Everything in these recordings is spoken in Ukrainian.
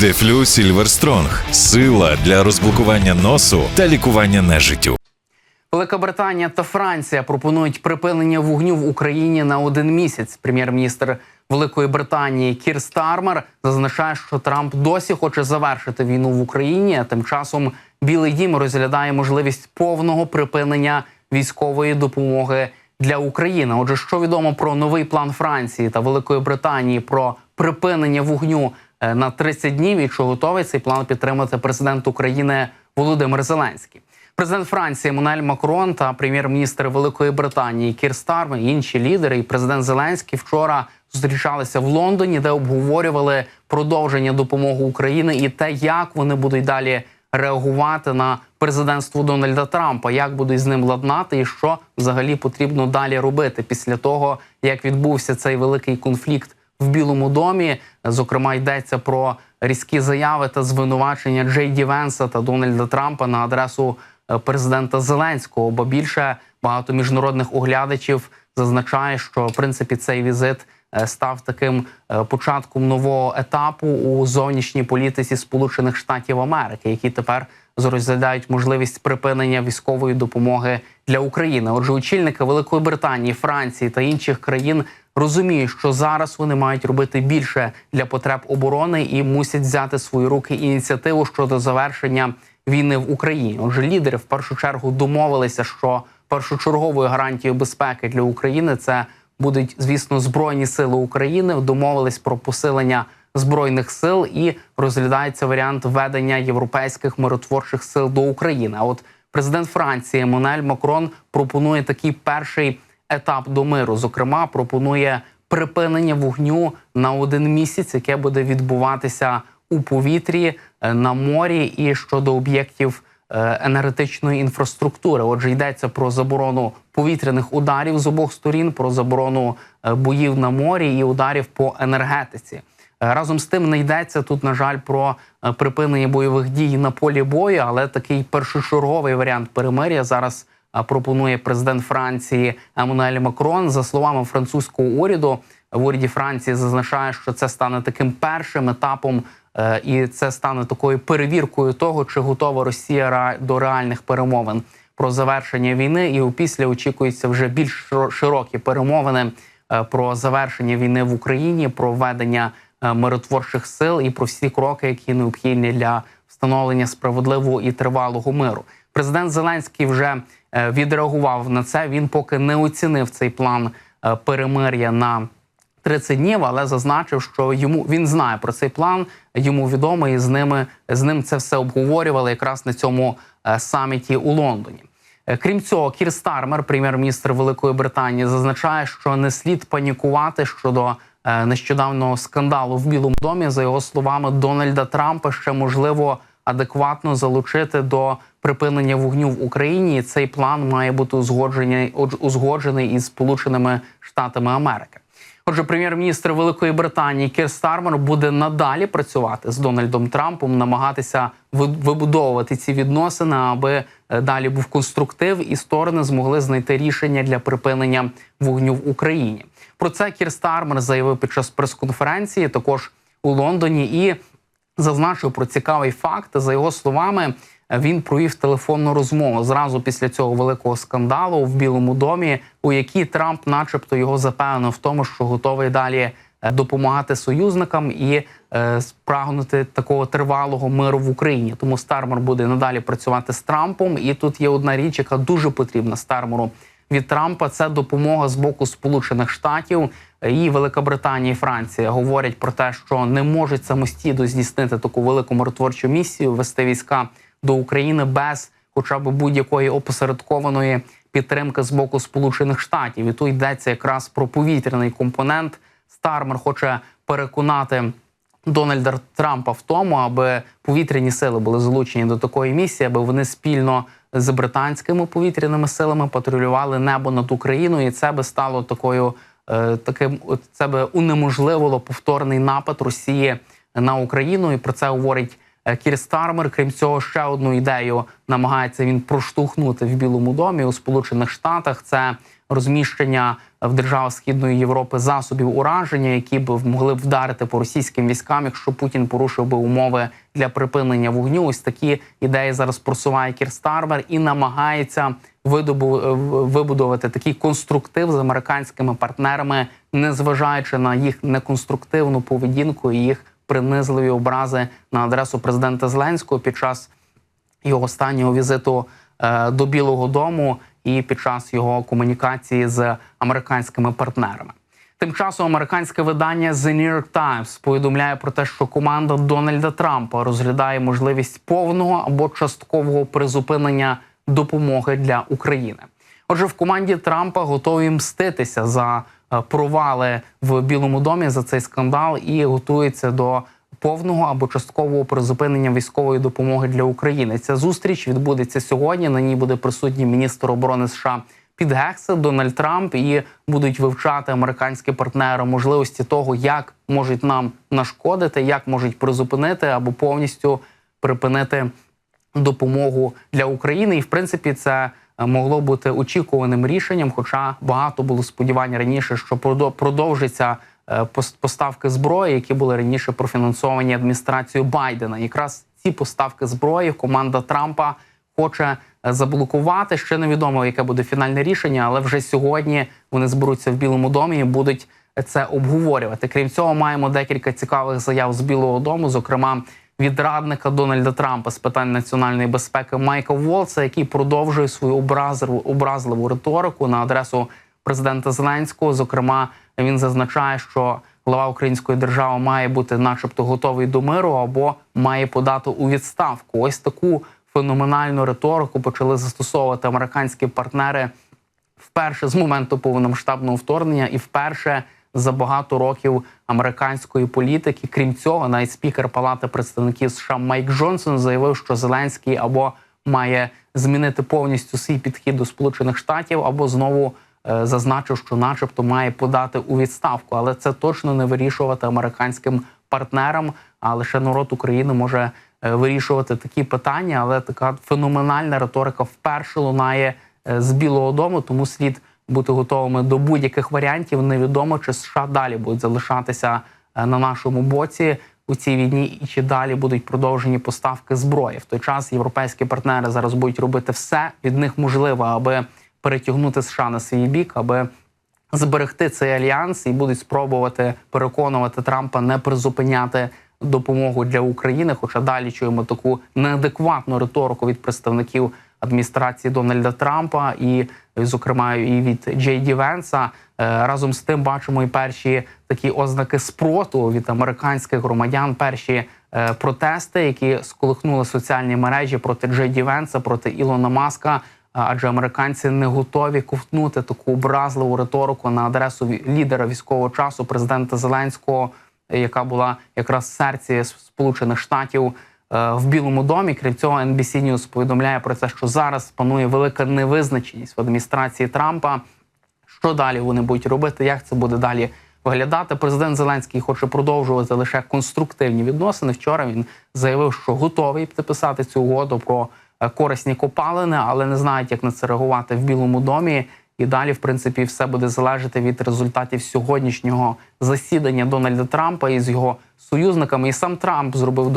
Дефлю Сільверстронг сила для розблокування носу та лікування нежиттю. Велика Британія та Франція пропонують припинення вогню в Україні на один місяць. Прем'єр-міністр Великої Британії Кір Стармер зазначає, що Трамп досі хоче завершити війну в Україні. А тим часом Білий Дім розглядає можливість повного припинення військової допомоги для України. Отже, що відомо про новий план Франції та Великої Британії про припинення вогню на 30 днів, і чи готовий цей план підтримати президент України Володимир Зеленський. Президент Франції Еммануель Макрон та прем'єр-міністр Великої Британії Кір Стармер, інші лідери, і президент Зеленський вчора зустрічалися в Лондоні, де обговорювали продовження допомоги України і те, як вони будуть далі реагувати на президентство Дональда Трампа, як будуть з ним ладнати, і що взагалі потрібно далі робити після того, як відбувся цей великий конфлікт в Білому домі. Зокрема, йдеться про різкі заяви та звинувачення Джей Ді Венса та Дональда Трампа на адресу е, президента Зеленського. Бо більше багато міжнародних оглядачів зазначає, що в принципі цей візит е, став таким е, початком нового етапу у зовнішній політиці Сполучених Штатів Америки, які тепер розглядають можливість припинення військової допомоги для України. Отже, очільники Великої Британії, Франції та інших країн розуміють, що зараз вони мають робити більше для потреб оборони і мусять взяти свої руки ініціативу щодо завершення війни в Україні. Отже, лідери в першу чергу домовилися, що першочерговою гарантією безпеки для України це будуть, звісно, збройні сили України. Домовились про посилення збройних сил і розглядається варіант введення європейських миротворчих сил до України. А от президент Франції Еммануель Макрон пропонує такий перший етап до миру. Зокрема, пропонує припинення вогню на один місяць, яке буде відбуватися у повітрі е, на морі і щодо об'єктів е, енергетичної інфраструктури. Отже, йдеться про заборону повітряних ударів з обох сторін, про заборону е, боїв на морі і ударів по енергетиці. Разом з тим не йдеться тут, на жаль, про припинення бойових дій на полі бою, але такий першочерговий варіант перемир'я зараз пропонує президент Франції Еммануель Макрон. За словами французького уряду, в уряді Франції зазначає, що це стане таким першим етапом, е, і це стане такою перевіркою того, чи готова Росія до реальних перемовин про завершення війни. І опісля очікуються вже більш широ- широкі перемовини е, про завершення війни в Україні, про введення е, миротворчих сил і про всі кроки, які необхідні для встановлення справедливого і тривалого миру. Президент Зеленський вже відреагував на це. Він поки не оцінив цей план е, перемир'я на 30 днів, але зазначив, що йому він знає про цей план, йому відомо, і з ними з ним це все обговорювали якраз на цьому е, саміті у Лондоні. Е, Крім цього, Кір Стармер, прем'єр-міністр Великої Британії, зазначає, що не слід панікувати щодо е, нещодавнього скандалу в Білому домі. За його словами, Дональда Трампа ще можливо адекватно залучити до припинення вогню в Україні. Цей план має бути узгоджений узгоджений із Сполученими Штатами Америки. Отже, прем'єр-міністр Великої Британії Кір Стармер буде надалі працювати з Дональдом Трампом, намагатися вибудовувати ці відносини, аби е, далі був конструктив і сторони змогли знайти рішення для припинення вогню в Україні. Про це Кір Стармер заявив під час прес-конференції, також у Лондоні, і зазначив про цікавий факт. За його словами, він провів телефонну розмову зразу після цього великого скандалу в Білому домі, у якій Трамп, начебто, його запевнив в тому, що готовий далі е, допомагати союзникам і е, спрагнути такого тривалого миру в Україні. Тому Стармер буде надалі працювати з Трампом. І тут є одна річ, яка дуже потрібна Стармеру від Трампа. Це допомога з боку Сполучених Штатів. І Велика Британія і Франція говорять про те, що не можуть самостійно здійснити таку велику миротворчу місію, вести війська до України без хоча б будь-якої опосередкованої підтримки з боку Сполучених Штатів. І тут йдеться якраз про повітряний компонент. Стармер хоче переконати Дональда Трампа в тому, аби повітряні сили були залучені до такої місії, аби вони спільно з британськими повітряними силами патрулювали небо над Україною, і це би стало такою е, таким. Це би унеможливило повторний напад Росії на Україну. І про це говорить Кір Стармер, крім цього, ще одну ідею намагається він проштовхнути в Білому домі у Сполучених Штатах. Це розміщення в державах Східної Європи засобів ураження, які б могли б вдарити по російським військам, якщо Путін порушив би умови для припинення вогню. Ось такі ідеї зараз просуває Кір Стармер і намагається е, вибудувати такий конструктив з американськими партнерами, незважаючи на їх неконструктивну поведінку і їх принизливі образи на адресу президента Зеленського під час його останнього візиту е, до Білого Дому і під час його комунікації з американськими партнерами. Тим часом американське видання The New York Times повідомляє про те, що команда Дональда Трампа розглядає можливість повного або часткового призупинення допомоги для України. Отже, в команді Трампа готові мститися за провали в Білому домі за цей скандал і готуються до повного або часткового призупинення військової допомоги для України. Ця зустріч відбудеться сьогодні. На ній буде присутній міністр оборони США Під Гексе, Дональд Трамп і будуть вивчати американські партнери можливості того, як можуть нам нашкодити, як можуть призупинити або повністю припинити допомогу для України. І в принципі, це е, могло бути очікуваним рішенням. Хоча багато було сподівань раніше, що продо- продовжиться е, поставки зброї, які були раніше профінансовані адміністрацією Байдена. Якраз ці поставки зброї команда Трампа хоче е, заблокувати. Ще невідомо, яке буде фінальне рішення, але вже сьогодні вони зберуться в Білому домі і будуть це обговорювати. Крім цього, маємо декілька цікавих заяв з Білого Дому, зокрема від радника Дональда Трампа з питань національної безпеки Майка Волца, який продовжує свою образливу образливу риторику на адресу президента Зеленського. Зокрема, він зазначає, що глава української держави має бути, начебто, готовий до миру або має подати у відставку. Ось таку феноменальну риторику почали застосовувати американські партнери вперше з моменту повномасштабного вторгнення і вперше за багато років американської політики. Крім цього, навіть спікер Палати представників США Майк Джонсон заявив, що Зеленський або має змінити повністю свій підхід до Сполучених Штатів, або знову е, зазначив, що, начебто, має подати у відставку. Але це точно не вирішувати американським партнерам. А лише народ України може е, вирішувати такі питання. Але така феноменальна риторика вперше лунає е, з Білого Дому, тому слід бути готовими до будь-яких варіантів. Невідомо чи США далі будуть залишатися е, на нашому боці у цій війні, і чи далі будуть продовжені поставки зброї. В той час європейські партнери зараз будуть робити все від них можливе, аби перетягнути США на свій бік, аби зберегти цей альянс і будуть спробувати переконувати Трампа не призупиняти допомогу для України. Хоча далі чуємо таку неадекватну риторику від представників адміністрації Дональда Трампа, і, зокрема, і від Джей Ді Венса. Е, Разом з тим бачимо і перші такі ознаки спроту від американських громадян. Перші е, протести, які сколихнули соціальні мережі проти Джей Ді Венса, проти Ілона Маска. Адже американці не готові ковтнути таку образливу риторику на адресу лідера військового часу, президента Зеленського, е, яка була якраз в серці Сполучених Штатів е, в Білому домі. Крім цього, NBC News повідомляє про те, що зараз панує велика невизначеність в адміністрації Трампа. Що далі вони будуть робити? Як це буде далі виглядати? Президент Зеленський хоче продовжувати лише конструктивні відносини. Вчора він заявив, що готовий підписати цю угоду про е, корисні копалини, але не знають, як на це реагувати в Білому домі. І далі, в принципі, все буде залежати від результатів сьогоднішнього засідання Дональда Трампа із його союзниками. І сам Трамп зробив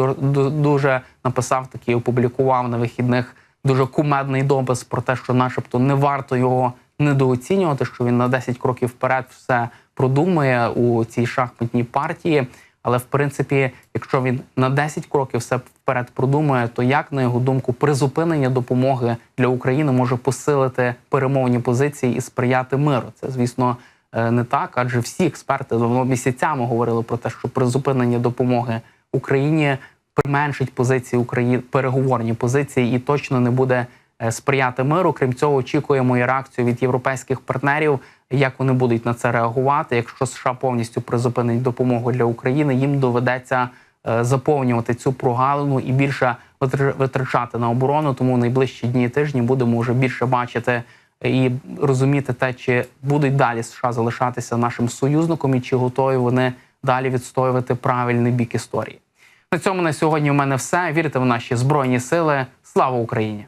дуже написав такий, опублікував на вихідних дуже кумедний допис про те, що, начебто, не варто його недооцінювати, що він на 10 кроків вперед все продумує у цій шахматній партії. Але в принципі, якщо він на 10 кроків все вперед продумує, то як на його думку призупинення допомоги для України може посилити перемовні позиції і сприяти миру? Це звісно е, не так, адже всі експерти давно місяцями говорили про те, що призупинення допомоги Україні применшить позиції України, переговорні позиції, і точно не буде сприяти миру. Крім цього, очікуємо і реакцію від європейських партнерів, як вони будуть на це реагувати. Якщо США повністю призупинить допомогу для України, їм доведеться е, заповнювати цю прогалину і більше витр- витрачати на оборону. Тому найближчі дні і тижні будемо вже більше бачити і розуміти те, чи будуть далі США залишатися нашим союзником, і чи готові вони далі відстоювати правильний бік історії. На цьому на сьогодні у мене все. Вірте в наші збройні сили. Слава Україні!